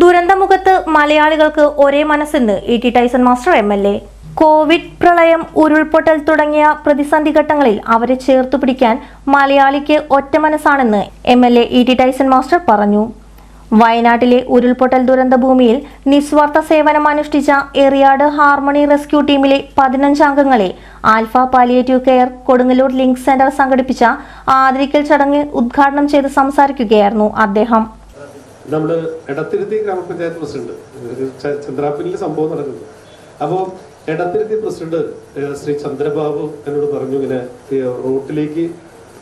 ദുരന്തമുഖത്ത് മലയാളികൾക്ക് ഒരേ മനസ്സെന്ന് E T Tyson master M L A. Covid പ്രളയം ഉരുൾപൊട്ടൽ തുടങ്ങിയ പ്രതിസന്ധി ഘട്ടങ്ങളിൽ അവരെ ചേർത്തു പിടിക്കാൻ മലയാളിക്ക് ഒറ്റ മനസ്സാണെന്ന് M L A E T Tyson master പറഞ്ഞു. വയനാട്ടിലെ ഉരുൾപൊട്ടൽ ദുരന്ത ഭൂമിയിൽ നിസ്വാർത്ഥ സേവനം അനുഷ്ഠിച്ച എറിയാട് ഹാർമണി റെസ്ക്യൂ ടീമിലെ പതിനഞ്ച് അംഗങ്ങളെ alpha palliative care Kodungallur link centre സംഘടിപ്പിച്ച ആദരിക്കൽ ചടങ്ങ് ഉദ്ഘാടനം ചെയ്ത് സംസാരിക്കുകയായിരുന്നു അദ്ദേഹം. നമ്മൾ എടത്തിരുത്തി ഗ്രാമപഞ്ചായത്ത് പ്രസിഡന്റ് ചന്ദ്രാപ്പിനിൽ സംഭവം നടക്കുന്നത് അപ്പോൾ എടത്തിരുത്തി പ്രസിഡന്റ് ശ്രീ ചന്ദ്രബാബു എന്നോട് പറഞ്ഞു ഇങ്ങനെ റോട്ടിലേക്ക്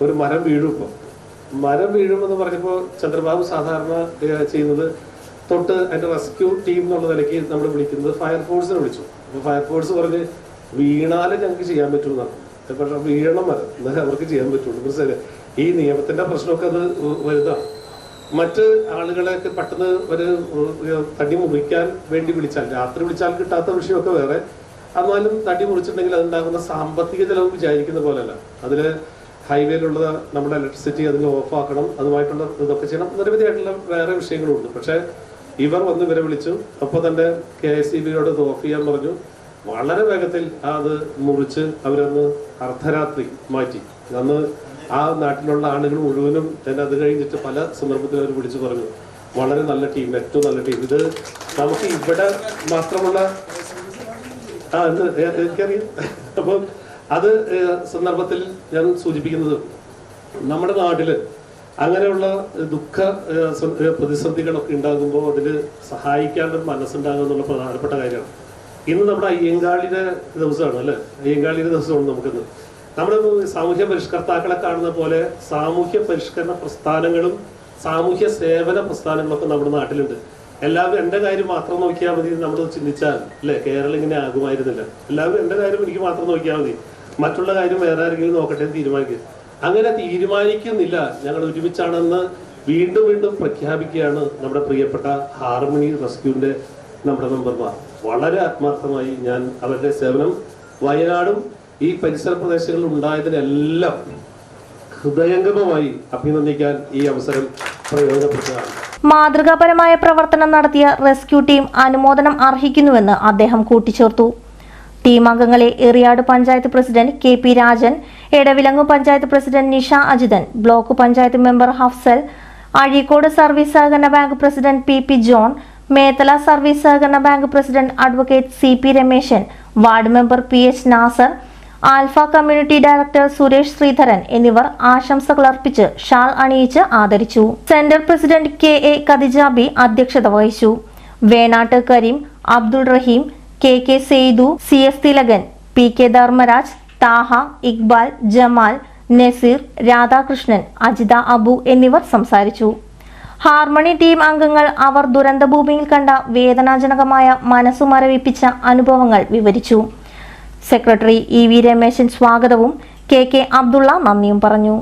ഒരു മരം വീഴും മരം വീഴുമെന്ന് പറഞ്ഞപ്പോൾ ചന്ദ്രബാബു സാധാരണ ചെയ്യുന്നത് തൊട്ട് അതിന്റെ റെസ്ക്യൂ ടീം എന്നുള്ള നിലയ്ക്ക് നമ്മൾ വിളിക്കുന്നത് ഫയർഫോഴ്സിനെ വിളിച്ചു. അപ്പോൾ ഫയർഫോഴ്സ് പറഞ്ഞ് വീണാലും ഞങ്ങൾക്ക് ചെയ്യാൻ പറ്റുമെന്നാണ് പക്ഷേ വീഴണം മരം എന്നാലേ അവർക്ക് ചെയ്യാൻ പറ്റുള്ളൂ. മനസ്സിലായി ഈ നിയമത്തിന്റെ പ്രശ്നമൊക്കെ അത് വലുതാണ്. മറ്റ് ആളുകളെയൊക്കെ പെട്ടെന്ന് ഒരു തടി മുറിക്കാൻ വേണ്ടി വിളിച്ചാൽ രാത്രി വിളിച്ചാൽ കിട്ടാത്ത വിഷയമൊക്കെ വേറെ. എന്നാലും തടി മുറിച്ചിട്ടുണ്ടെങ്കിൽ അതുണ്ടാകുന്ന സാമ്പത്തിക ചെലവ് വിചാരിക്കുന്ന പോലെയല്ല. അതിൽ ഹൈവേയിലുള്ള നമ്മുടെ ഇലക്ട്രിസിറ്റി അതിന് ഓഫാക്കണം അതുമായിട്ടുള്ള ഇതൊക്കെ ചെയ്യണം. നിരവധിയായിട്ടുള്ള വേറെ വിഷയങ്ങളുണ്ട്. പക്ഷേ ഇവർ വന്ന് ഇവരെ വിളിച്ചു. അപ്പോൾ തന്നെ കെ എസ് സി ബിയോട് ഇത് ഓഫ് ചെയ്യാൻ പറഞ്ഞു. വളരെ വേഗത്തിൽ അത് മുറിച്ച് അവരന്ന് അർദ്ധരാത്രി മാറ്റി. അന്ന് ആ നാട്ടിലുള്ള ആളുകൾ മുഴുവനും തന്നെ അത് കഴിഞ്ഞിട്ട് പല സന്ദർഭത്തിൽ അവർ വിളിച്ചു പറഞ്ഞു. വളരെ നല്ല ടീം ഏറ്റവും നല്ല ടീം. ഇത് നമുക്ക് ഇവിടെ മാത്രമുള്ള ആ എനിക്കറിയാം. അപ്പം അത് സന്ദർഭത്തിൽ ഞാൻ സൂചിപ്പിക്കുന്നത് നമ്മുടെ നാട്ടിൽ അങ്ങനെയുള്ള ദുഃഖ പ്രതിസന്ധികളൊക്കെ ഉണ്ടാകുമ്പോൾ അതിൽ സഹായിക്കാൻ ഒരു പ്രധാനപ്പെട്ട കാര്യമാണ്. ഇന്ന് നമ്മുടെ അയ്യങ്കാളിയുടെ ദിവസമാണ് അല്ലെ? അയ്യങ്കാളിയുടെ ദിവസമാണ് നമുക്കിന്ന്. നമ്മുടെ സാമൂഹ്യ പരിഷ്കർത്താക്കളെ കാണുന്ന പോലെ സാമൂഹ്യ പരിഷ്കരണ പ്രസ്ഥാനങ്ങളും സാമൂഹ്യ സേവന പ്രസ്ഥാനങ്ങളൊക്കെ നമ്മുടെ നാട്ടിലുണ്ട്. എല്ലാവരും എന്റെ കാര്യം മാത്രം നോക്കിയാൽ മതി നമ്മൾ ചിന്തിച്ചാൽ അല്ലേ? കേരളം ഇങ്ങനെ ആകുമായിരുന്നില്ല. എല്ലാവരും എന്റെ കാര്യം എനിക്ക് മാത്രം നോക്കിയാൽ മതി. മറ്റുള്ള കാര്യം വേറെ ആരെങ്കിലും നോക്കട്ടെ തീരുമാനിക്കുക. അങ്ങനെ തീരുമാനിക്കുന്നില്ല. ഞങ്ങൾ ഒരുമിച്ചാണെന്ന് വീണ്ടും വീണ്ടും പ്രഖ്യാപിക്കുകയാണ് നമ്മുടെ പ്രിയപ്പെട്ട ഹാർമണി റെസ്ക്യൂവിന്റെ നമ്മുടെ മെമ്പർമാർ. വളരെ ആത്മാർത്ഥമായി ഞാൻ അവരുടെ സേവനം വയനാടും ഈ പരിസര പ്രദേശങ്ങളിൽ ഉണ്ടായതിനെല്ലാം ഹൃദയംഗമമായി അഭിനന്ദിക്കാൻ ഈ അവസരം പ്രയോജനപ്പെടുത്തുകയാണ്. മാതൃകാപരമായ പ്രവർത്തനം നടത്തിയ റെസ്ക്യൂ ടീം അനുമോദനം അർഹിക്കുന്നുവെന്ന് അദ്ദേഹം കൂട്ടിച്ചേർത്തു. ടീം അംഗങ്ങളെ Eriyad panchayat president K P Rajan Edavilangu panchayat president Nisha Ajithan block panchayat member Hafsal Azhikode service സഹകരണ bank president P P John Methala service സഹകരണ bank president advocate C P Rameshan ward member P H Nasar alpha community director Suresh Sreedharan എന്നിവർ ആശംസകൾ അർപ്പിച്ച് shawl അണിയിച്ച് ആദരിച്ചു. Centre president K A Kadijabi അധ്യക്ഷത വഹിച്ചു. Venattu Kareem Abdul Rahim K K Saithu C S Thilakan P K Dharmaraj Taha Iqbal Jamal Nazeer Radhakrishnan Ajitha Abu എന്നിവർ സംസാരിച്ചു. Harmony team അംഗങ്ങൾ അവർ ദുരന്തഭൂമിയിൽ കണ്ട വേദനാജനകമായ മനസ്സു മരവിപ്പിച്ച അനുഭവങ്ങൾ വിവരിച്ചു. സെക്രട്ടറി ഇ വി രമേശൻ സ്വാഗതവും കെ കെ അബ്ദുള്ള നന്ദിയും പറഞ്ഞു.